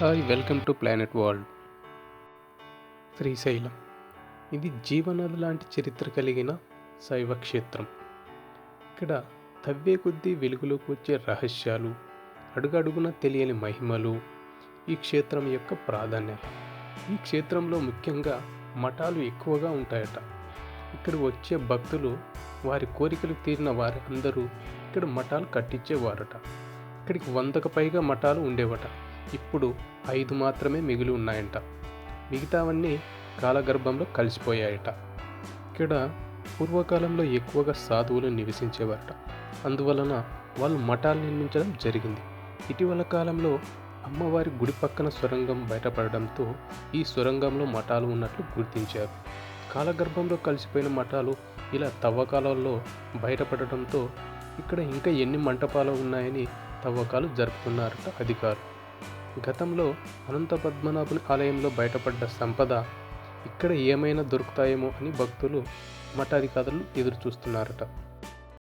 Hi welcome to planet world. Srisailam. ఇది జీవనది లాంటి చరిత్ర కలిగిన శైవ క్షేత్రం ఇక్కడ తవ్వే కొద్దీ వెలుగులోకి వచ్చే రహస్యాలు అడుగడుగున తెలియని మహిమలు ఈ క్షేత్రం యొక్క ప్రాధాన్యత ఈ క్షేత్రంలో ముఖ్యంగా మఠాలు ఎక్కువగా ఉంటాయట. ఇక్కడ వచ్చే భక్తులు వారి కోరికలు తీరిన వారి అందరూ ఇక్కడ మఠాలు కట్టించేవారట. ఇక్కడికి వందకు పైగా మఠాలు ఉండేవట. ఇప్పుడు ఐదు మాత్రమే మిగిలి ఉన్నాయంట. మిగతావన్నీ కాలగర్భంలో కలిసిపోయాయట. ఇక్కడ పూర్వకాలంలో ఎక్కువగా సాధువులు నివసించేవారట. అందువలన వాళ్ళు మఠాలు నిర్మించడం జరిగింది. ఇటీవల కాలంలో అమ్మవారి గుడి పక్కన సొరంగం బయటపడడంతో ఈ సొరంగంలో మఠాలు ఉన్నట్లు గుర్తించారు. కాలగర్భంలో కలిసిపోయిన మఠాలు ఇలా తవ్వకాలలో బయటపడటంతో ఇక్కడ ఇంకా ఎన్ని మంటపాలు ఉన్నాయని తవ్వకాలు జరుపుతున్నారట అధికారులు. గతంలో అనంత పద్మనాభుని ఆలయంలో బయటపడ్డ సంపద ఇక్కడ ఏమైనా దొరుకుతాయేమో అని భక్తులు మఠాధికారులు ఎదురు చూస్తున్నారట